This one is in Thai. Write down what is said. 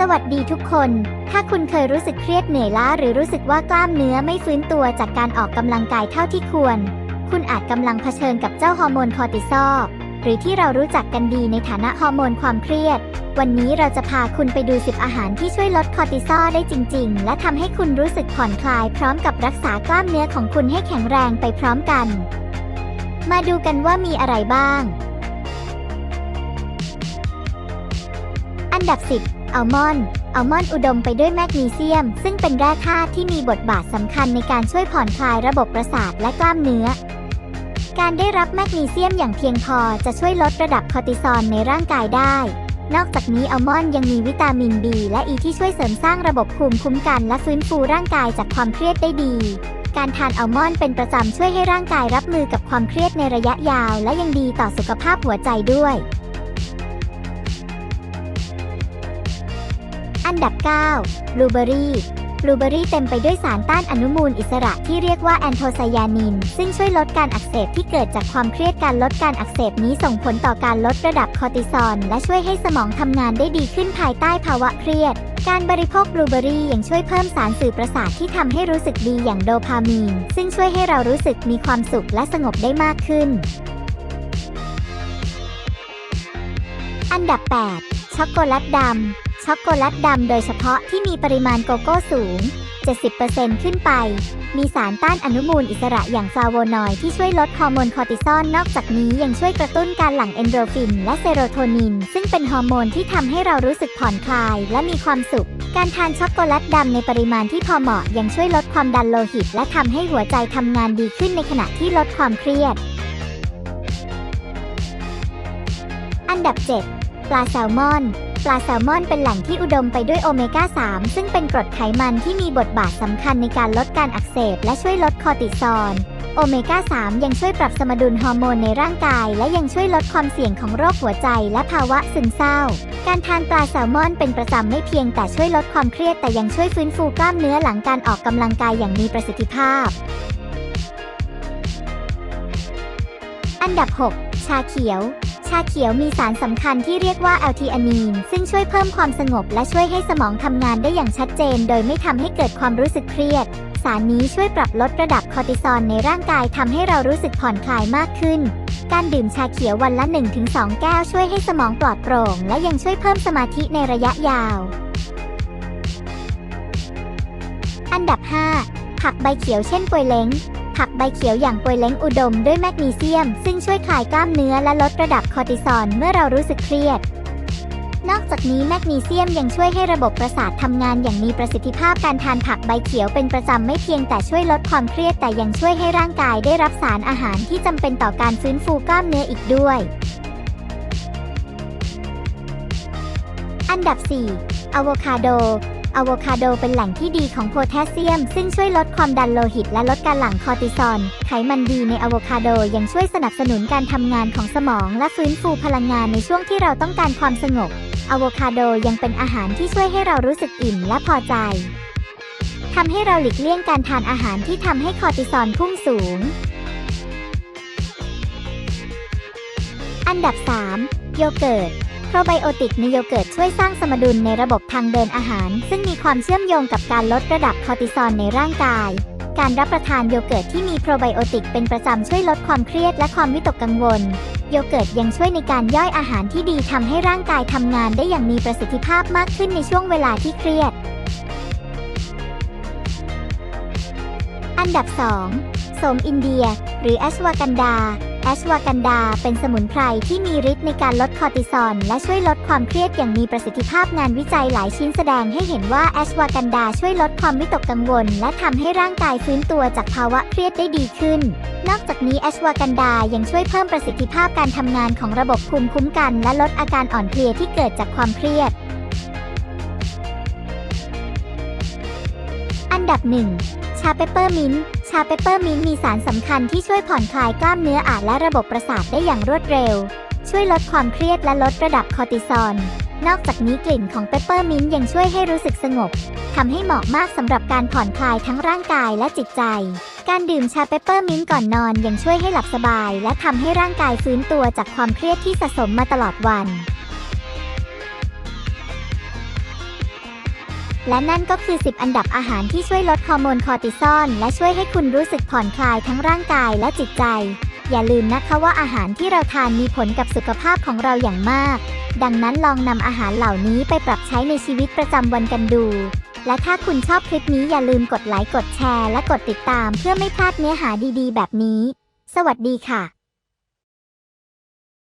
สวัสดีทุกคน ถ้าคุณเคยรู้สึกเครียดเหนื่อยล้าหรือรู้สึกว่ากล้ามเนื้อไม่ฟื้นตัวจากการออกกำลังกายเท่าที่ควร คุณอาจกำลังเผชิญกับเจ้าฮอร์โมนคอร์ติซอล หรือที่เรารู้จักกันดีในฐานะฮอร์โมนความเครียด วันนี้เราจะพาคุณไปดู10อาหารที่ช่วยลดคอร์ติซอลได้จริง ๆ และทำให้คุณรู้สึกผ่อนคลายพร้อมกับรักษากล้ามเนื้อของคุณให้แข็งแรงไปพร้อมกัน มาดูกันว่ามีอะไรบ้าง อันดับ 10 อัลมอนด์อัลมอนด์อุดมไปด้วยแมกนีเซียม ซึ่งเป็นแร่ธาตุที่มีบทบาทสำคัญในการช่วยผ่อนคลายระบบประสาทและกล้ามเนื้อ การได้รับแมกนีเซียมอย่างเพียงพอจะช่วยลดระดับคอร์ติซอลในร่างกายได้ นอกจากนี้อัลมอนด์ยังมีวิตามิน B และอ e ีที่ช่วยเสริมสร้างระบบภูมิคุ้มกัน และฟื้นฟูร่างกายจากความเครียดได้ดีการทานอัลมอนด์เป็นประจำช่วยให้ร่างกายรับมือกับความเครียดในระยะยาว และยังดีต่อสุขภาพหัวใจด้วย อันดับ 9 บลูเบอรี่ บลูเบอรี่เต็มไปด้วยสารต้านอนุมูลอิสระที่เรียกว่าแอนโทไซยานิน ซึ่งช่วยลดการอักเสบที่เกิดจากความเครียดการลดการอักเสบนี้ส่งผลต่อการลดระดับคอร์ติซอลและช่วยให้สมองทำงานได้ดีขึ้นภายใต้ภาวะเครียด การบริโภคบลูเบอรี่ยังช่วยเพิ่มสารสื่อประสาทที่ทำให้รู้สึกดีอย่างโดพามีน ซึ่งช่วยให้เรารู้สึกมีความสุขและสงบได้มากขึ้น อันดับ 8 ช็อกโกแลตดำ ช็อกโกแลตดำโดยเฉพาะที่มีปริมาณโกโก้สูง 70%ขึ้นไป มีสารต้านอนุมูลอิสระอย่างฟลาโวนอยด์ที่ช่วยลดฮอร์โมนคอร์ติซอลนอกจากนี้ยังช่วยกระตุ้นการหลั่งเอนโดรฟิน และเซโรโทนิน ซึ่งเป็นฮอร์โมนที่ทำให้เรารู้สึกผ่อนคลาย และมีความสุข การทานช็อกโกแลตดำในปริมาณที่พอเหมาะยังช่วยลดความดันโลหิต และทำให้หัวใจทำงานดีขึ้นในขณะที่ลดความเครียด อันดับ 7 ปลาแซลมอน ปลาแซลมอนเป็นแหล่งที่อุดมไปด้วยโอเมก้า 3 ซึ่งเป็นกรดไขมันที่มีบทบาทสำคัญในการลดการอักเสบและช่วยลดคอติซอลโอเมก้า 3 ยังช่วยปรับสมดุลฮอร์โมนในร่างกาย และยังช่วยลดความเสี่ยงของโรคหัวใจและภาวะซึมเศร้า การทานปลาแซลมอนเป็นประจำไม่เพียงแต่ช่วยลดความเครียด แต่ยังช่วยฟื้นฟูกล้ามเนื้อหลังการออกกำลังกายอย่างมีประสิทธิภาพ อันดับ 6 ชาเขียว ชาเขียวมีสารสำคัญที่เรียกว่าแอลทีอานีน ซึ่งช่วยเพิ่มความสงบและช่วยให้สมองทำงานได้อย่างชัดเจน โดยไม่ทำให้เกิดความรู้สึกเครียด สารนี้ช่วยปรับลดระดับคอร์ติซอลในร่างกายทำให้เรารู้สึกผ่อนคลายมากขึ้น การดื่มชาเขียววันละ 1-2 แก้วช่วยให้สมองปลอดโปร่ง และยังช่วยเพิ่มสมาธิในระยะยาว อันดับ 5 ผักใบเขียวเช่นปวยเล้ง ผักใบเขียวอย่างปวยเล้งอุดมด้วยแมกนีเซียม ซึ่งช่วยคลายกล้ามเนื้อและลดระดับคอร์ติซอลเมื่อเรารู้สึกเครียด นอกจากนี้แมกนีเซียมยังช่วยให้ระบบประสาททำงานอย่างมีประสิทธิภาพการทานผักใบเขียวเป็นประจำไม่เพียงแต่ช่วยลดความเครียดแต่ยังช่วยให้ร่างกายได้รับสารอาหารที่จำเป็นต่อการฟื้นฟูกล้ามเนื้ออีกด้วย อันดับ 4อะโวคาโด อะโวคาโดเป็นแหล่งที่ดีของโพแทสเซียม ซึ่งช่วยลดความดันโลหิตและลดการหลั่งคอร์ติซอล ไขมันดีในอะโวคาโดยังช่วยสนับสนุนการทำงานของสมองและฟื้นฟูพลังงานในช่วงที่เราต้องการความสงบ อะโวคาโดยังเป็นอาหารที่ช่วยให้เรารู้สึกอิ่มและพอใจทำให้เราหลีกเลี่ยงการทานอาหารที่ทำให้คอร์ติซอลพุ่งสูง อันดับ 3 โยเกิร์ต โปรไบโอติกในโยเกิร์ตช่วยสร้างสมดุลในระบบทางเดินอาหาร ซึ่งมีความเชื่อมโยงกับการลดระดับคอร์ติซอลในร่างกาย การรับประทานโยเกิร์ตที่มีโปรไบโอติกเป็นประจำช่วยลดความเครียดและความวิตกกังวล โยเกิร์ตยังช่วยในการย่อยอาหารที่ดีทำให้ร่างกายทำงานได้อย่างมีประสิทธิภาพมากขึ้นในช่วงเวลาที่เครียด อันดับ 2 โสมอินเดีย หรือแอชวากันดา แอชวากันดาเป็นสมุนไพรที่มีฤทธิ์ในการลดคอร์ติซอลและช่วยลดความเครียดอย่างมีประสิทธิภาพงานวิจัยหลายชิ้นแสดงให้เห็นว่าแอชวากันดาช่วยลดความวิตกกังวล และทำให้ร่างกายฟื้นตัวจากภาวะเครียดได้ดีขึ้น นอกจากนี้แอชวากันดายังช่วยเพิ่มประสิทธิภาพการทำงานของระบบภูมิคุ้มกัน และลดอาการอ่อนเพลียที่เกิดจากความเครียดอันดับ 1 ชาเปปเปอร์มินต์าเปปเปอร์มินต์มีสารสำคัญที่ช่วยผ่อนคลายกล้ามเนื้ออาและระบบประสาทได้อย่างรวดเร็ว ช่วยลดความเครียดและลดระดับคอร์ติซอล นอกจากนี้กลิ่นของเปปเปอร์มินต์ยังช่วยให้รู้สึกสงบทำให้เหมาะมากสำหรับการผ่อนคลายทั้งร่างกายและจิตใจ การดื่มชาเปปเปอร์มินต์ก่อนนอนยังช่วยให้หลับสบาย และทำให้ร่างกายฟื้นตัวจากความเครียดที่สะสมมาตลอดวัน และนั่นก็คือ 10 อันดับอาหารที่ช่วยลดฮอร์โมนคอร์ติซอลและช่วยให้คุณรู้สึกผ่อนคลายทั้งร่างกายและจิตใจ อย่าลืมนะคะว่าอาหารที่เราทานมีผลกับสุขภาพของเราอย่างมาก ดังนั้นลองนำอาหารเหล่านี้ไปปรับใช้ในชีวิตประจำวันกันดู และถ้าคุณชอบคลิปนี้อย่าลืมกดไลค์กดแชร์ และกดติดตามเพื่อไม่พลาดเนื้อหาดีๆ แบบนี้ สวัสดีค่ะ